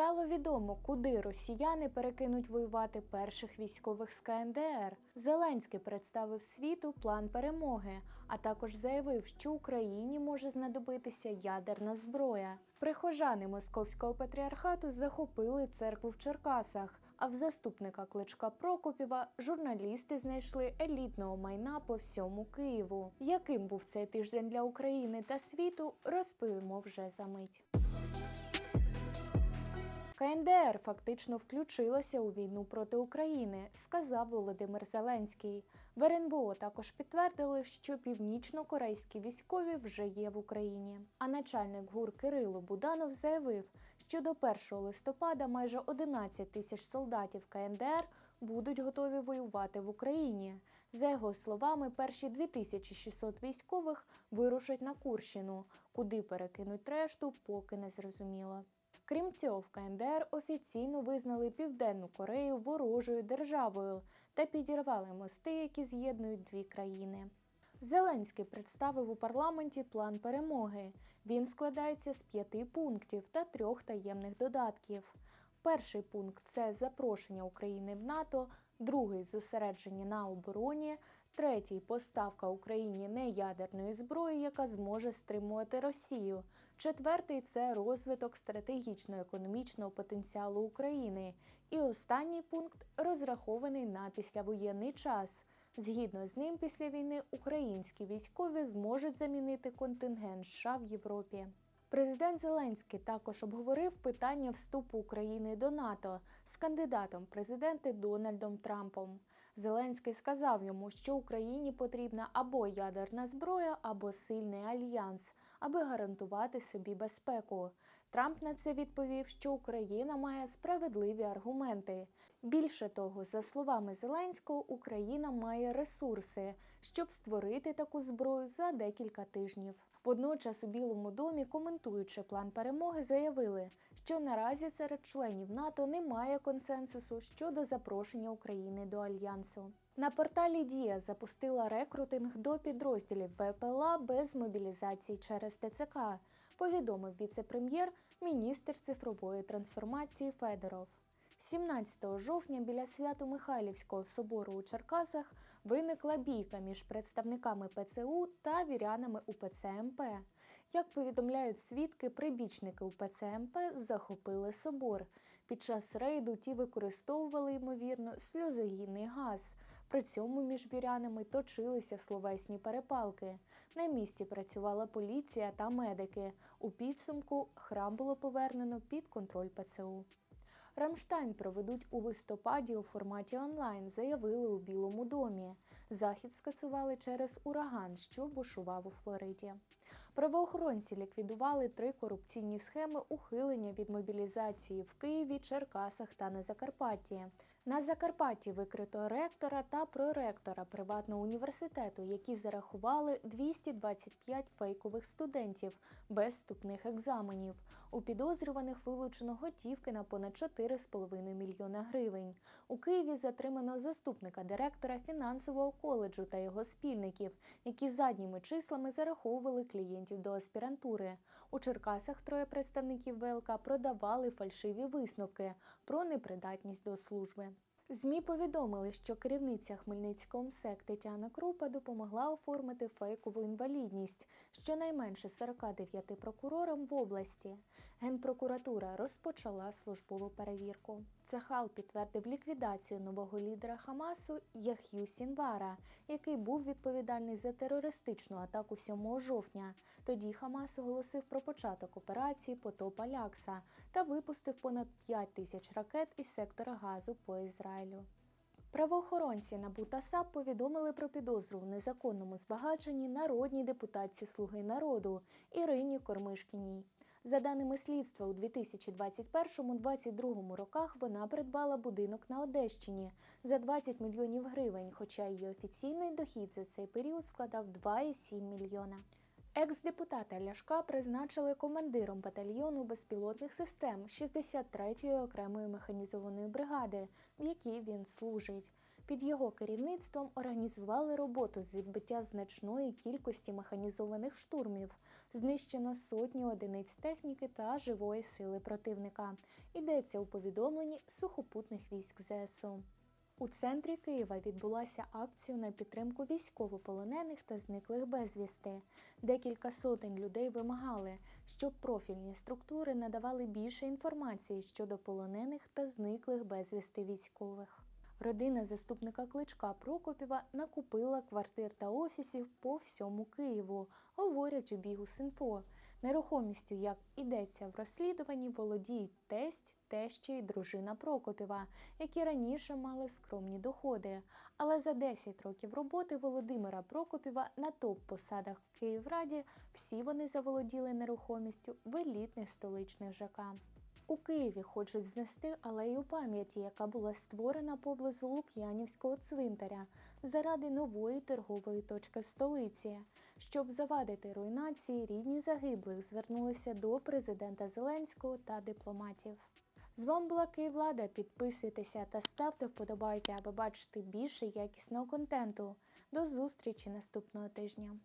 Стало відомо, куди росіяни перекинуть воювати перших військових з КНДР. Зеленський представив світу план перемоги, а також заявив, що Україні може знадобитися ядерна зброя. Прихожани московського патріархату захопили церкву в Черкасах. А в заступника кличка Прокопіва журналісти знайшли елітного майна по всьому Києву. Яким був цей тиждень для України та світу, розповімо вже за мить. КНДР фактично включилася у війну проти України, сказав Володимир Зеленський. В РНБО також підтвердили, що північно-корейські військові вже є в Україні. А начальник ГУР Кирило Буданов заявив, що до 1 листопада майже 11 тисяч солдатів КНДР будуть готові воювати в Україні. За його словами, перші 2600 військових вирушать на Курщину, куди перекинуть решту, поки не зрозуміло. Крім цього, в КНДР офіційно визнали Південну Корею ворожою державою та підірвали мости, які з'єднують дві країни. Зеленський представив у парламенті план перемоги. Він складається з п'яти пунктів та трьох таємних додатків. Перший пункт це запрошення України в НАТО, другий зосередження на обороні, третій поставка Україні неядерної зброї, яка зможе стримувати Росію. Четвертий це розвиток стратегічно-економічного потенціалу України. І останній пункт розрахований на післявоєнний час. Згідно з ним, після війни українські військові зможуть замінити контингент США в Європі. Президент Зеленський також обговорив питання вступу України до НАТО з кандидатом президенти Дональдом Трампом. Зеленський сказав йому, що Україні потрібна або ядерна зброя, або сильний альянс, аби гарантувати собі безпеку. Трамп на це відповів, що Україна має справедливі аргументи. Більше того, за словами Зеленського, Україна має ресурси, щоб створити таку зброю за декілька тижнів. Водночас у Білому домі, коментуючи план перемоги, заявили, що наразі серед членів НАТО немає консенсусу щодо запрошення України до альянсу. На порталі Дія запустила рекрутинг до підрозділів БПЛА без мобілізації через ТЦК, повідомив віце-прем'єр, міністр цифрової трансформації Федоров. 17 жовтня біля Свято-Михайлівського собору у Черкасах виникла бійка між представниками ПЦУ та вірянами УПЦ МП. Як повідомляють свідки, прибічники УПЦ МП захопили собор. Під час рейду ті використовували, ймовірно, сльозогінний газ. При цьому між вірянами точилися словесні перепалки. На місці працювала поліція та медики. У підсумку храм було повернено під контроль ПЦУ. Рамштайн проведуть у листопаді у форматі онлайн, заявили у Білому домі. Захід скасували через ураган, що бушував у Флориді. Правоохоронці ліквідували три корупційні схеми ухилення від мобілізації в Києві, Черкасах та на Закарпатті. На Закарпатті викрито ректора та проректора приватного університету, які зарахували 225 фейкових студентів без вступних екзаменів. У підозрюваних вилучено готівки на понад 4,5 мільйона гривень. У Києві затримано заступника директора фінансового коледжу та його спільників, які задніми числами зараховували клієнтів до аспірантури. У Черкасах троє представників ВЛК продавали фальшиві висновки про непридатність до служби. ЗМІ повідомили, що керівниця Хмельницького МСЕК Тетяна Крупа допомогла оформити фейкову інвалідність щонайменше 49 прокурорам в області. Генпрокуратура розпочала службову перевірку. Цахал підтвердив ліквідацію нового лідера Хамасу Ях'ю Сінвара, який був відповідальний за терористичну атаку 7 жовтня. Тоді Хамас оголосив про початок операції Потоп Алякса та випустив понад 5 тисяч ракет із сектора газу по Ізраїлю. Правоохоронці НАБУ та САП повідомили про підозру в незаконному збагаченні народній депутатці Слуги народу Ірині Кормишкіній. За даними слідства, у 2021-2022 роках вона придбала будинок на Одещині за 20 мільйонів гривень, хоча її офіційний дохід за цей період складав 2,7 мільйона. Екс-депутата Ляшка призначили командиром батальйону безпілотних систем 63-ї окремої механізованої бригади, в якій він служить. Під його керівництвом організували роботу з відбиття значної кількості механізованих штурмів. Знищено сотні одиниць техніки та живої сили противника. Йдеться у повідомленні сухопутних військ ЗСУ. У центрі Києва відбулася акція на підтримку військовополонених та зниклих безвісти. Декілька сотень людей вимагали, щоб профільні структури надавали більше інформації щодо полонених та зниклих безвісти військових. Родина заступника кличка Прокопіва накупила квартир та офісів по всьому Києву, говорять у Бігус.Інфо. Нерухомістю, як ідеться в розслідуванні, володіють тесть, теща і дружина Прокопіва, які раніше мали скромні доходи. Але за 10 років роботи Володимира Прокопіва на топ-посадах в Київраді всі вони заволоділи нерухомістю в елітних столичних ЖК. У Києві хочуть знести алею пам'яті, яка була створена поблизу Лук'янівського цвинтаря заради нової торгової точки в столиці. Щоб завадити руйнації, рідні загиблих звернулися до президента Зеленського та дипломатів. З вами була Київлада. Підписуйтеся та ставте вподобайки, аби бачити більше якісного контенту. До зустрічі наступного тижня.